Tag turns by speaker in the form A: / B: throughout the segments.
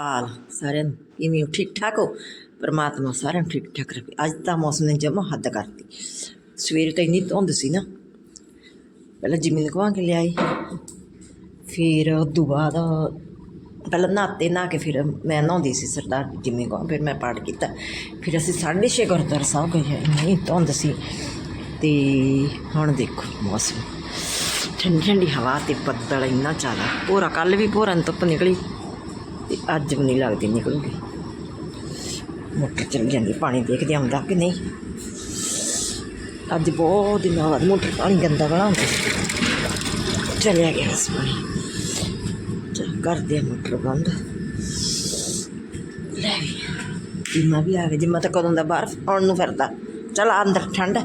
A: ਹਾਲ ਸਾਰਿਆਂ ਨੂੰ? ਕਿਵੇਂ ਹੋ? ਠੀਕ ਠਾਕ ਹੋ? ਪਰਮਾਤਮਾ ਸਾਰਿਆਂ ਨੂੰ ਠੀਕ ਠਾਕ ਰੱਖੇ। ਅੱਜ ਤਾਂ ਮੌਸਮ ਨੇ ਜਮਾ ਹੱਦ ਕਰਤੀ। ਸਵੇਰੇ ਤਾਂ ਇੰਨੀ ਧੁੰਦ ਸੀ ਨਾ। ਪਹਿਲਾਂ ਜ਼ਮੀਨ ਲਗਵਾ ਕੇ ਲਿਆਈ। ਫਿਰ ਉਦੋਂ ਬਾਅਦ ਪਹਿਲਾਂ ਨਹਾਤੇ, ਨਹਾ ਕੇ ਫਿਰ ਮੈਂ ਨਹਾਉਂਦੀ ਸੀ ਸਰਦਾਰ ਜਿਮੀ ਕੋਲ। ਫਿਰ ਮੈਂ ਪਾਠ ਕੀਤਾ। ਫਿਰ ਅਸੀਂ ਸਾਢੇ ਛੇ ਗੁਰਦੁਆਰਾ ਸਾਹਿਬ ਗਏ ਇੰਨੀ ਧੁੰਦ ਸੀ। ਤੇ ਹੁਣ ਦੇਖੋ ਮੌਸਮ। ਠੰਡੀ ਠੰਡੀ ਹਵਾ ਤੇ ਬੱਦਲ ਇੰਨਾ ਜ਼ਿਆਦਾ। ਪੂਰਾ ਕੱਲ ਵੀ ਭੋਰਨ ਧੁੱਪ ਨਿਕਲੀ। ਤੇ ਅੱਜ ਵੀ ਨਹੀਂ ਲੱਗਦੀ ਨਿਕਲੂਗੀ ਮੋਟਰ ਚੱਲ ਜਾਂਦੀ, ਪਾਣੀ ਦੇਖਦੇ ਆਉਂਦਾ ਕਿ ਨਹੀਂ। ਅੱਜ ਬਹੁਤ ਦਿਨਾਂ ਬਾਅਦ ਮੋਟਰ ਪਾਣੀ ਗੰਦਾ ਵਾਲਾ ਹੁੰਦਾ ਚਲਿਆ ਗਿਆ ਇਸ ਪਾਣੀ ਚੱਲ ਕਰਦੇ ਆ ਮੋਟਰ ਬੰਦ। ਲੈ ਵੀ। ਜਿੰਮਾ ਵੀ ਆ ਗਿਆ ਜਿੰਮਾ ਤਾਂ ਕਦੋਂ ਦਾ ਬਾਹਰ ਆਉਣ ਨੂੰ ਫਿਰਦਾ। ਚਲ ਅੰਦਰ ਠੰਡ। ਹੈ।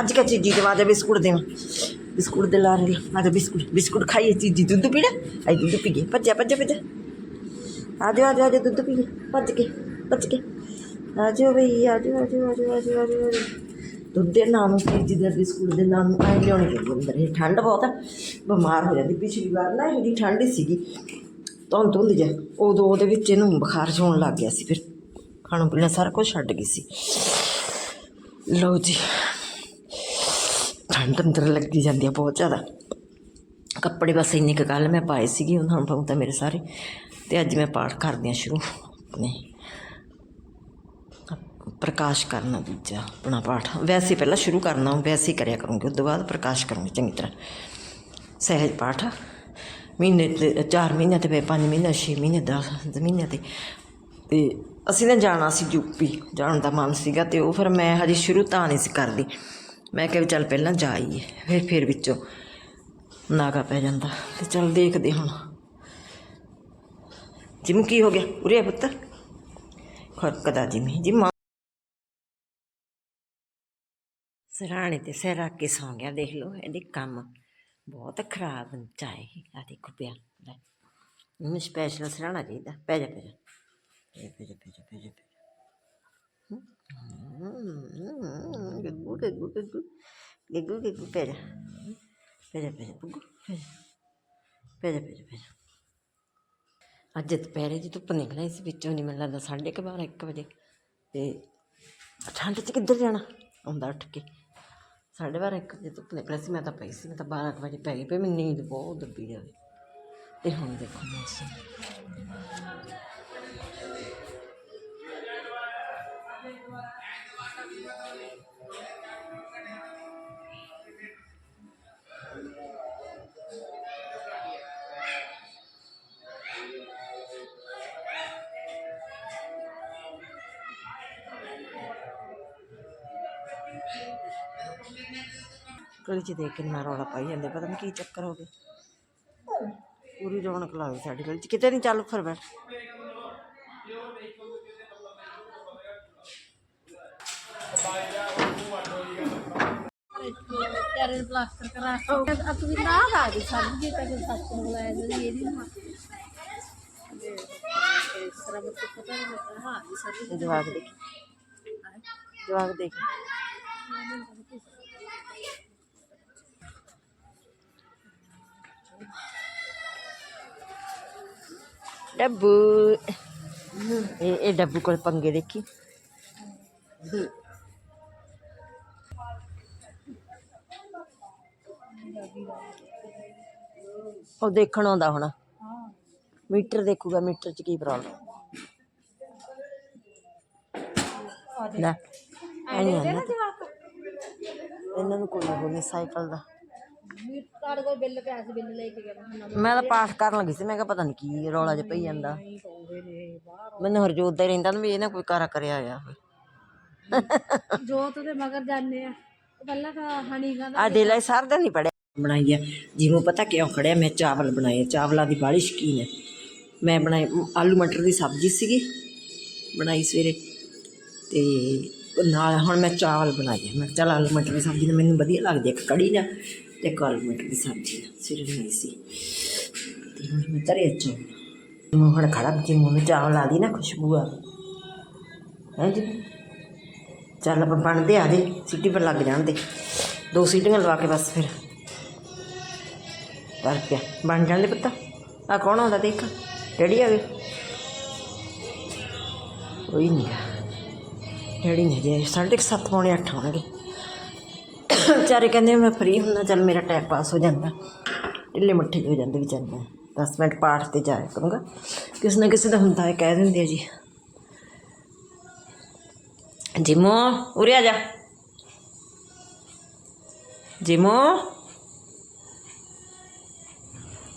A: ਅੱਜ ਕਾ ਚੀਜੀ ਦੇ ਵਾਜੇ ਬਿਸਕੁਟ ਦੇਵਾਂ। ਬਿਸਕੁਟ ਦੇ ਲਾ ਰਹੇ ਆ ਜਾ ਬਿਸਕੁਟ ਬਿਸਕੁਟ ਖਾਈਏ, ਚੀਜੀ ਦੁੱਧ ਪੀਣਾ ਆਈ ਦੁੱਧ ਪੀ ਗਏ ਭੱਜਿਆ ਭੱਜਿਆ ਭੱਜਿਆ। ਆ ਜਾਓ ਆਜੋ ਜਾਓ ਦੁੱਧ ਪੀ ਭੱਜ ਕੇ ਭੱਜ ਕੇ। ਆ ਜਾਓ ਬਈ ਆ ਜਾਓ ਆ ਜਾਓ ਆ ਦੁੱਧ ਦੇ ਨਾਮ ਚੀਜੀ ਦੇ ਬਿਸਕੁਟ ਦੇ ਨਾਮ ਆਏ ਲਿਆਉਣੇ ਚਾਹੀਦੇ ਅੰਦਰ ਇਹ ਠੰਡ ਬਹੁਤ ਹੈ ਬਿਮਾਰ ਹੋ ਜਾਂਦੀ। ਪਿਛਲੀ ਵਾਰ ਨਾ ਇਹਦੀ ਠੰਡ ਹੀ ਸੀਗੀ। ਧੁੰਦ ਧੁੰਦ ਜਾ ਉਦੋਂ ਉਹਦੇ ਵਿੱਚ ਇਹਨੂੰ ਬੁਖਾਰ ਜਿਹਾ ਹੋਣ ਲੱਗ ਗਿਆ ਸੀ ਫਿਰ। ਖਾਣਾ ਪੀਣਾ ਸਾਰਾ ਕੁਝ ਛੱਡ ਗਈ ਸੀ। ਲਓ ਜੀ। ਠੰਡ ਅੰਦਰ ਲੱਗੀ ਜਾਂਦੀ ਆ ਬਹੁਤ ਜ਼ਿਆਦਾ। ਕੱਪੜੇ ਬਸ ਇੰਨੇ ਕੁ ਕੱਲ੍ਹ ਮੈਂ ਪਾਏ ਸੀਗੇ ਉਹਨਾਂ ਨੂੰ ਤਾਂ ਮੇਰੇ ਸਾਰੇ ਤੇ ਅੱਜ ਮੈਂ ਪਾਠ ਕਰਦੀ ਹਾਂ ਸ਼ੁਰੂ, ਆਪਣੇ ਪ੍ਰਕਾਸ਼ ਕਰਨਾ ਦੂਜਾ, ਆਪਣਾ ਪਾਠ। ਵੈਸੇ ਪਹਿਲਾਂ ਸ਼ੁਰੂ ਕਰਨਾ ਵੈਸੇ ਕਰਿਆ ਕਰੂੰਗੀ, ਉਸ ਤੋਂ ਬਾਅਦ ਪ੍ਰਕਾਸ਼ ਕਰੂੰਗੀ, ਚੰਗੀ ਤਰ੍ਹਾਂ। ਸਹਿਜ ਪਾਠ। ਮਹੀਨੇ ਤੇ 4 ਮਹੀਨੇ ਤੇ ਫਿਰ 5 ਮਹੀਨੇ 6 ਮਹੀਨੇ 10 ਮਹੀਨੇ ਤੇ। ਤੇ ਅਸੀਂ ਨਾ ਜਾਣਾ ਸੀ ਯੂਪੀ ਜਾਣ ਦਾ ਮਨ ਸੀਗਾ ਤੇ ਉਹ ਫਿਰ ਮੈਂ ਹਜੇ ਸ਼ੁਰੂ ਤਾਂ ਨਹੀਂ ਸੀ ਕਰਦੀ। ਮੈਂ ਕਿਹਾ ਵੀ ਚੱਲ ਪਹਿਲਾਂ ਜਾ ਆਈਏ ਫਿਰ ਫਿਰ ਵਿੱਚੋਂ ਨਾਗਾ ਪੈ ਜਾਂਦਾ। ਤੇ ਚੱਲ ਦੇਖਦੇ ਹੁਣ। ਜਿਮ ਕੀ ਹੋ ਗਿਆ ਉਰੇ ਆ ਪੁੱਤ ਖੜਕਦਾ ਜਿਮੀ ਜਿਮਾ ਸਰਾਣੇ ਤੇ ਸਿਰ ਰੱਖ ਕੇ ਸੌਂ ਗਿਆ ਦੇਖ ਲਓ ਇਹਦੇ ਕੰਮ ਬਹੁਤ ਖਰਾਬ ਚਾਹੇ ਆ ਦੇਖੋ ਪਿਆ ਲੈ ਇਹਨੂੰ ਸਪੈਸ਼ਲ ਸਰਾਣਾ ਚਾਹੀਦਾ ਪੈ ਜਾ ਪੈ ਜਾ ਪੈ ਜਾ ਪੈ ਜਾ ਪੈ ਜਾ ਪੈ ਜਾ ਗੱਗੂ ਗੱਗੂ ਗੱਗੂ ਗੱਗੂ ਗੱਗੂ ਪੈ ਜਾ ਪੈ ਜਾ ਪੈ ਜਾ ਗੁੱਗੂ ਪੈ ਜਾ ਪੈ ਜਾ ਪੈ ਜਾ ਪੈ ਜਾ ਅੱਜ ਦੁਪਹਿਰੇ ਜੀ ਧੁੱਪ ਨਿਕਲਿਆ ਸੀ, ਵਿੱਚੋਂ ਨਹੀਂ ਮੈਨੂੰ ਲੱਗਦਾ ਸਾਢੇ ਕੁ ਬਾਰਾਂ, ਇੱਕ ਵਜੇ। ਤੇ ਠੰਡ 'ਚ ਕਿੱਧਰ ਜਾਣਾ? ਆਉਂਦਾ ਉੱਠ ਕੇ। ਸਾਢੇ ਬਾਰਾਂ, ਇੱਕ ਵਜੇ ਧੁੱਪ ਨਿਕਲਿਆ ਸੀ, ਮੈਂ ਤਾਂ ਪਈ ਸੀ, ਮੈਂ ਤਾਂ 12 ਵਜੇ ਪੈ ਗਈ, ਪਈ, ਮੈਨੂੰ ਨੀਂਦ ਬਹੁਤ ਦੱਬੀ ਜਾਵੇ ਤੇ ਹੁਣ ਦੇਖੋ ਮੌਸਮ। ਗਲੀ 'ਚ ਦੇਖ ਕਿੰਨਾ ਰੌਲਾ ਪਾਈ ਜਾਂਦੇ, ਪਤਾ ਨਹੀਂ ਕੀ ਚੱਕਰ ਹੋ ਗਿਆ। ਪੂਰੀ ਰੌਣਕ ਲਾ ਗਈ ਸਾਡੀ ਗਲੀ 'ਚ, ਕਿਤੇ ਨਹੀਂ ਚੱਲ ਫਿਰ ਬੈਠ
B: ਚਾਰੇ ਪਲਾਸਟਰ ਕਰਾ ਕੇ ਅਬ ਵੀ ਨਾ ਆ ਗਈ ਸਭ ਜੀ ਤੱਕ ਸੱਚ ਨੂੰ ਬੁਲਾਇਆ ਜੀ ਇਹਦੀ ਨਾ ਇਸ ਤਰ੍ਹਾਂ ਮੁੱਕ ਪਤਾ ਨਹੀਂ ਲੱਗਦਾ ਹਾਂ ਜੀ ਸਭ
A: ਇਹ ਜਵਾਕ ਦੇਖ। ਜਵਾਕ ਦੇਖ। ਡੱਬੂ। ਇਹ ਇਹ ਡੱਬੂ ਕੋਲ ਪੰਗੇ ਦੇਖੀ। ਉਹ ਦੇਖਣ ਆਉਂਦਾ ਹੋਣਾ। ਮੀਟਰ ਦੇਖੂਗਾ ਮੀਟਰ 'ਚ ਕੀ ਪ੍ਰੋਬਲਮ ਲੈ ਨਹੀਂ ਇਹਨਾਂ ਨੂੰ ਕੋਈ ਬੋਲੇ ਸਾਈਕਲ ਦਾ।
B: ਤੁਹਾਡੇ ਕੋਲ ਬਿੱਲ ਪਿਆ ਸੀ ਬਿੱਲ ਲੈ ਕੇ ਗਿਆ। ਮੈਂ
A: ਮੈਂ ਤਾਂ ਪਾਠ ਕਰਨ ਲੱਗੀ ਸੀ ਮੈਂ ਕਿਹਾ ਪਤਾ ਨਹੀਂ ਕੀ ਰੌਲਾ ਜਿਹਾ ਪਈ ਜਾਂਦਾ। ਮੈਨੂੰ ਹਰਜੋਤ ਦਾ ਹੀ ਰਹਿੰਦਾ ਨਾ ਵੀ ਇਹ ਨਾ ਕੋਈ ਕਾਰਾ ਕਰਿਆ ਆ
B: ਜੋਤ ਦੇ ਮਗਰ ਜਾਂਦੇ ਆ। ਉਹ ਪਹਿਲਾਂ ਤਾਂ ਹਣੀ ਕਹਿੰਦਾ
A: ਆ ਦੇ ਲੈ ਸਾਰ ਦਾ ਨਹੀਂ ਪੜਿਆ ਬਣਾਈ ਆ। ਜਿਵੇਂ ਪਤਾ ਕਿਉਂ ਖੜਿਆ? ਮੈਂ ਚਾਵਲ ਬਣਾਏ ਚਾਵਲਾਂ ਦੀ ਬਾਲੀ ਸ਼ਕੀਨ ਹੈ ਮੈਂ ਬਣਾਏ ਆਲੂ ਮਟਰ ਦੀ ਸਬਜ਼ੀ ਸੀਗੀ ਬਣਾਈ ਸਵੇਰੇ। ਤੇ ਨਾਲ ਹੁਣ ਮੈਂ ਚਾਵਲ ਬਣਾਏ ਆ। ਮੈਂ ਕਿਹਾ ਚੱਲ ਆਲੂ ਮਟਰ ਦੀ ਸਬਜ਼ੀ ਤਾਂ ਮੈਨੂੰ ਵਧੀਆ ਲੱਗਦੀ ਹੈ ਇੱਕ ਕੜੀ ਨਾਲ ਤੇ ਇੱਕ ਆਲੂ ਦੀ ਸਬਜ਼ੀ ਸਿਰਫ ਨਹੀਂ ਸੀ। ਤੇ ਹੁਣ ਮੈਂ ਤਰੇ ਚੋ ਹੁਣ ਖੜਾ ਜੀ ਮੂੰਹ ਨੂੰ ਚਾਵਲ ਆ ਦੀ ਨਾ ਖੁਸ਼ਬੂ ਆ। ਹੈ ਜੀ? ਚੱਲ ਆਪਾਂ ਬਣਦੇ ਆ ਜੇ, ਸਿੱਟੀ ਪਰ ਲੱਗ ਜਾਣ ਦੇ। ਦੋ ਸੀਟੀਆਂ ਲਵਾ ਕੇ ਬਸ ਫਿਰ। ਕਰ ਪਿਆ ਬਣ ਜਾਣ ਦੇ ਪੁੱਤ। ਆ ਕੌਣ ਆਉਂਦਾ ਦੇਖ? ਡੈਡੀ ਆ ਗਏ। ਕੋਈ ਨਹੀਂ ਡੈਡੀ ਨੇ ਜੇ ਸਾਢੇ ਕੁ ਸੱਤ ਪੌਣੇ ਅੱਠ ਆਉਣਗੇ ਵਿਚਾਰੇ ਕਹਿੰਦੇ ਮੈਂ ਫ੍ਰੀ ਹੁੰਦਾ ਚੱਲ ਮੇਰਾ ਟਾਈਮ ਪਾਸ ਹੋ ਜਾਂਦਾ। ਢਿੱਲੇ ਮੱਠੇ ਹੋ ਜਾਂਦੇ ਵਿਚਾਰੇ ਮੈਂ 10 ਮਿੰਟ ਪਾਠ ਤੇ ਜਾਇਆ ਕਰੂੰਗਾ। ਕਿਸੇ ਨਾ ਕਿਸੇ ਦਾ ਹੁੰਦਾ ਹੈ, ਕਹਿ ਦਿੰਦੇ ਆ ਜੀ। ਜਿਮੋ, ਉਰੇ ਆ ਜਾ। ਜਿਮੋ।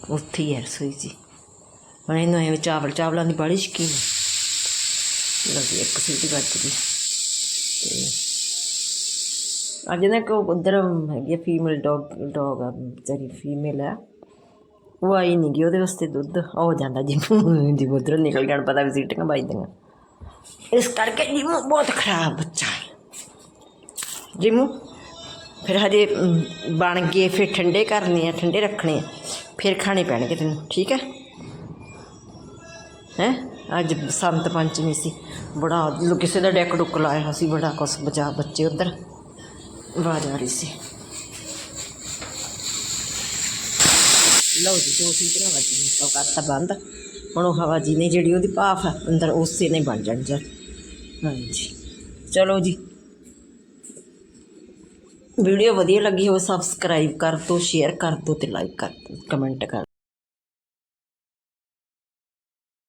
A: ਉੱਥੇ ਹੀ ਹੈ ਰਸੋਈ ਜੀ। ਹੁਣ ਇਹਨੂੰ ਐਵੇਂ ਚਾਵਲ ਚਾਵਲਾਂ ਦੀ ਬੜੀ ਸ਼ਕੀਨ ਹੈ। ਲੱਗੀ ਇੱਕ ਸੀਟੀ ਵੱਜ ਗਈ ਅੱਜ ਨਾ ਕੋ ਉਧਰ ਹੈਗੀ ਫੀਮੇਲ ਡੌਗ ਡੌਗ ਆ ਵਿਚਾਰੀ ਫੀਮੇਲ ਆ, ਉਹ ਆਈ ਨਹੀਂ ਗਈ, ਉਹਦੇ ਵਾਸਤੇ ਦੁੱਧ ਹੋ ਜਾਂਦਾ ਜੀ ਜੀ ਉਧਰ ਨਿਕਲ ਗਿਆ ਪਤਾ ਵੀ ਸੀਟੀਆਂ ਵੱਜਦੀਆਂ ਇਸ ਕਰਕੇ ਜਿਮੂ ਬਹੁਤ ਖਰਾਬ ਬੱਚਾ ਹੈ। ਜਿਮੂ ਫਿਰ ਹਜੇ ਬਣ ਗਏ, ਫਿਰ ਠੰਡੇ ਕਰਨੇ ਆ, ਠੰਡੇ ਰੱਖਣੇ ਆ, ਫਿਰ ਖਾਣੇ ਪੈਣਗੇ ਤੈਨੂੰ, ਠੀਕ ਹੈ? ਹੈ? ਅੱਜ ਸੰਤ ਪੰਚਮੀ ਸੀ, ਬੜਾ, ਕਿਸੇ ਦਾ ਡੈਕ ਡੁੱਕ ਲਾਇਆ ਸੀ, ਬੜਾ ਕੁਛ ਬਚਾ ਬੱਚੇ ਉਧਰ। ਆਵਾਜ਼ ਆ ਰਹੀ ਸੀ। ਲਓ ਜੀ, ਦੋ ਸੀਟੀਆਂ ਵੱਜੀਆਂ ਤਾਂ ਕਰਤਾ ਬੰਦ। ਹੁਣ ਉਹ ਹਵਾ ਜੀ ਨੇ ਜਿਹੜੀ ਉਹਦੀ ਭਾਫ ਹੈ ਅੰਦਰ ਉਸੇ ਨੇ ਬਣ ਜਾਣ ਜੀ ਹਾਂਜੀ। ਚਲੋ ਜੀ। ਵੀਡੀਓ ਵਧੀਆ ਲੱਗੀ ਹੋਵੇ ਸਬਸਕ੍ਰਾਈਬ ਕਰ ਦਿਓ ਸ਼ੇਅਰ ਕਰ ਦਿਓ ਤੇ ਲਾਈਕ ਕਰ ਦਿਓ ਕਮੈਂਟ ਕਰ